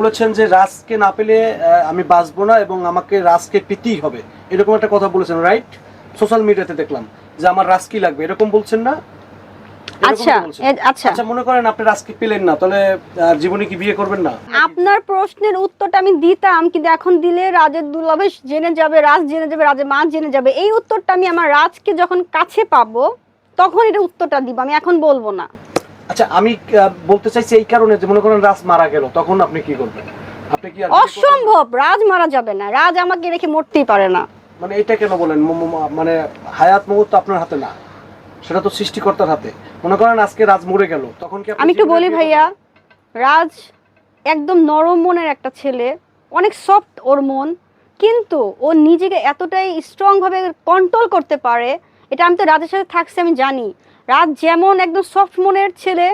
বলেছেন যে রাজকে না পেলে আমি বাঁচবো না এবং আমাকে রাজকে পেতেই হবে। এরকম একটা কথা বলেছেন রাইট সোশ্যাল মিডিয়াতে দেখলাম যে আমার রাজ কি লাগবে এরকম বলছেন না? আচ্ছা আচ্ছা। আচ্ছা মনে করেন আপনি রাজকে পেলেন না তাহলে জীবনে কি বিয়ে করবেন না? আপনার প্রশ্নের উত্তরটা আমি দিতাম কিন্তু এখন দিলে রাজের জেনে যাবে রাজ জেনে যাবে রাজের মা জেনে যাবে। এই উত্তরটা আমি আমার রাজকে যখন কাছে পাবো তখন এটা উত্তরটা দিব আমি এখন বলব না। আচ্ছা আমি বলতে চাইছি এই কারণে যে মনে করেন রাজ মারা গেল তখন আপনি কি করবেন? আপনি কি? অসম্ভব রাজ মারা যাবে না রাজ আমাকে রেখে মরতেই পারে না। মানে এটা কেন বলেন? মানে হায়াত মৌত তো আপনার হাতে না সেটা তো সৃষ্টিকর্তার হাতে। মনে করেন আজকে রাজ মরে গেল তখন কি আমি একটু বলি ভাইয়া রাজ একদম নরম মনের একটা ছেলে অনেক সফট ওর মন কিন্তু ও নিজেকে এতটাই স্ট্রংভাবে কন্ট্রোল করতে পারে এটা আমি তো রাজের সাথে থাকছি আমি জানি। রাজ যেমন একদম সফট মনের ছেলে,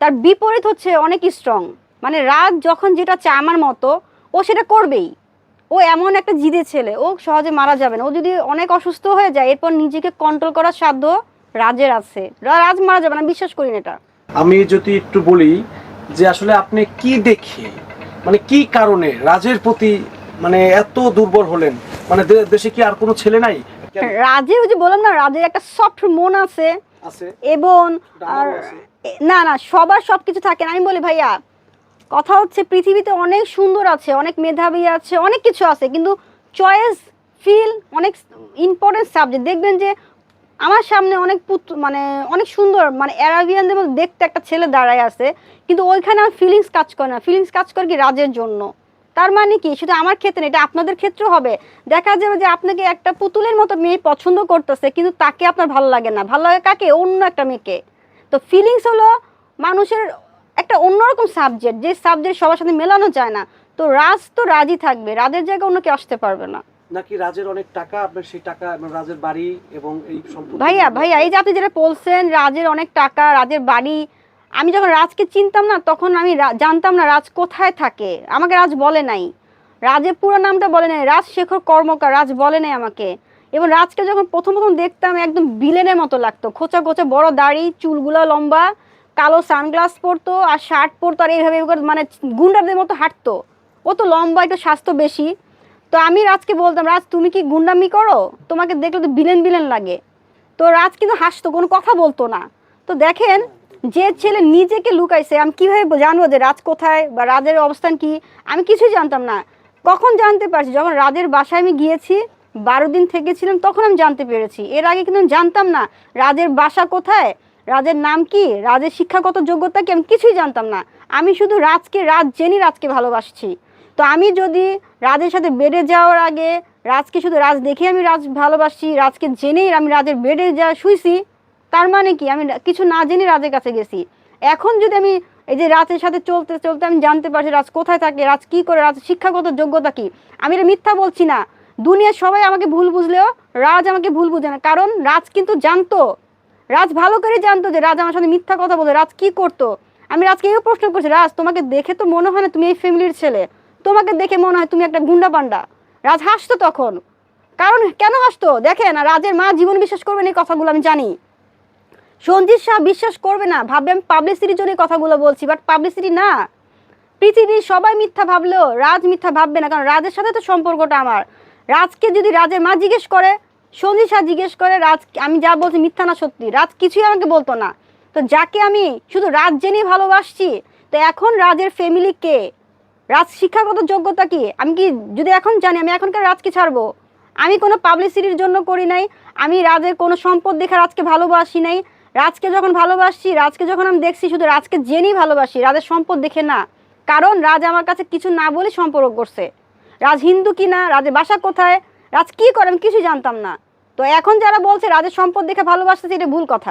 তার বিপরীত হচ্ছে অনেক স্ট্রং মানে রাজ যখন যেটা চায় আমার মতো, ও সেটা করবেই। ও এমন একটা জিদে ছেলে, ও সহজে মারা যাবে না। ও যদি অনেক অসুস্থ হয়ে যায়, এরপর নিজেকে কন্ট্রোল করার সাধ্য রাজের আছে। রাজ মারা যাবে না বিশ্বাস করি না এটা। আমি যদি একটু বলি যে আসলে আপনি কি দেখে মানে কি কারণে রাজের প্রতি মানে এত দুর্বল হলেন? মানে দেশে কি আর কোনো ছেলে নাই? রাজের ওই যে বললাম না রাজের একটা সফট মন আছে। এবং আর না না সবার সব কিছু থাকে। না আমি বলি ভাইয়া কথা হচ্ছে পৃথিবীতে অনেক সুন্দর আছে অনেক মেধাবী আছে অনেক কিছু আছে কিন্তু চয়েস ফিল অনেক ইম্পর্টেন্ট সাবজেক্ট দেখবেন যে আমার সামনে অনেক পুত মানে অনেক সুন্দর মানে অ্যারাবিয়ানদের মধ্যে দেখতে একটা ছেলে দাঁড়ায় আছে কিন্তু ওইখানে আমার ফিলিংস কাজ করে না। ফিলিংস কাজ করে কি রাজের জন্য? তার মানে কি? শুধু আমার ক্ষেত্রে না, এটা আপনাদের ক্ষেত্রেও হবে। দেখা যাবে যে আপনাকে একটা পুতুলের মতো মেয়ে পছন্দ করতেছে কিন্তু তাকে আপনার ভালো লাগে না। ভালো লাগে কাকে? অন্য একটা মেয়েকে। তো ফিলিংস হলো মানুষের একটা অন্যরকম সাবজেক্ট যে সাবজেক্ট সবার সাথে মেলানো যায় না। তো রাজ তো রাজি থাকবে রাজের জায়গায় অন্য কেউ আসতে পারবে না। নাকি রাজের অনেক টাকা আপনার সেই টাকা রাজের বাড়ি এবং এই ভাইয়া ভাইয়া এই যে আপনি যেটা বলছেন রাজের অনেক টাকা রাজের বাড়ি আমি যখন রাজকে চিনতাম না, তখন আমি জানতাম না রাজ কোথায় থাকে। আমাকে রাজ বলে নাই। রাজের পুরো নামটা বলে নাই। রাজ শেখর কর্মকার, রাজ বলে নাই আমাকে। এবং রাজকে যখন প্রথম প্রথম দেখতাম, একদম বিলেনের মতো লাগতো। খোঁচা খোঁচা, বড় দাড়ি, চুলগুলো লম্বা, কালো সানগ্লাস পরতো, আর শার্ট পরতো, আর এইভাবে মানে গুন্ডাদের মতো হাঁটতো। ও তো লম্বা, একটু স্বাস্থ্য বেশি। তো আমি রাজকে বলতাম, রাজ, তুমি কি গুন্ডামি করো? তোমাকে দেখলে তো বিলেন বিলেন লাগে। তো রাজ কিন্তু হাসতো, কোনো কথা বলতো না। তো দেখেন যে ছেলে নিজেকে লুকাইছে, আমি কীভাবে জানব যে রাজ কোথায় বা রাজের অবস্থান কি? আমি কিছুই জানতাম না। কখন জানতে পারছি? যখন রাজের বাসায় আমি গিয়েছি, বারো দিন থেকেছিলাম, তখন আমি জানতে পেরেছি। এর আগে কিন্তু জানতাম না রাজের বাসা কোথায়, রাজের নাম কি, রাজের শিক্ষাগত যোগ্যতা কি, আমি কিছুই জানতাম না। আমি শুধু রাজকে, রাজ জেনে রাজকে ভালোবাসছি। তো আমি যদি রাজের সাথে বেডে যাওয়ার আগে, রাজকে শুধু রাজ দেখে আমি রাজ ভালোবাসি রাজকে জেনেই আমি রাজের বেডে যা শুইছি তার মানে কি? আমি কিছু না জেনে রাজের কাছে গেছি। এখন যদি আমি এই যে রাজের সাথে চলতে চলতে আমি জানতে পারছি রাজ কোথায় থাকে, রাজ কি করে, রাজ শিক্ষাগত যোগ্যতা কি? আমি এটা মিথ্যা বলছি না। দুনিয়ার সবাই আমাকে ভুল বুঝলেও রাজ আমাকে ভুল বুঝে না। কারণ রাজ কিন্তু জানতো। রাজ ভালো করে জানতো যে রাজ আমার সাথে মিথ্যা কথা বলে রাজ কি করতো। আমি রাজকে এই প্রশ্ন করছি, রাজ, তোমাকে দেখে তো মনে হয় না তুমি এই ফ্যামিলির ছেলে? তোমাকে দেখে মনে হয় তুমি একটা গুন্ডা পান্ডা? রাজ হাসতো তখন। কারণ কেন হাসতো? দেখেন রাজের মা জীবন বিশ্বাস করবেন এই কথাগুলো আমি জানি। সঞ্জিত শাহ বিশ্বাস করবে না। ভাববে আমি পাবলিসিটির জন্য কথাগুলো বলছি বাট পাবলিসিটি না। পৃথিবীর সবাই মিথ্যা ভাবলেও রাজ মিথ্যা ভাববে না, কারণ রাজের সাথে তো সম্পর্কটা আমার। রাজকে যদি রাজের মা জিজ্ঞেস করে সঞ্জিত শাহ জিজ্ঞেস করে, রাজ আমি যা বলছি মিথ্যা না সত্যি, রাজ কিছুই আমাকে বলতো না। তো যাকে আমি শুধু রাজ জেনেই ভালোবাসছি, তো এখন রাজের ফ্যামিলি কে? রাজ শিক্ষাগত যোগ্যতা কি? আমি কি যদি এখন জানি, আমি এখনকার রাজকে ছাড়বো? আমি কোনো পাবলিসিটির জন্য করি নাই, আমি রাজের কোনো সম্পদ দেখে রাজকে ভালোবাসি নাই রাজকে যখন ভালোবাসি, রাজকে যখন আমি দেখছি, শুধু রাজকে জেনেই ভালোবাসি, রাজের সম্পদ দেখে না। কারণ রাজ আমার কাছে কিছু না বলে সম্পর্ক করছে। রাজ হিন্দু কি না, রাজের বাসা কোথায়, রাজ কি করে আমি কিছুই জানতাম না। তো এখন যারা বলছে, রাজের সম্পদ দেখে ভালোবাসতেছে, এটা ভুল কথা।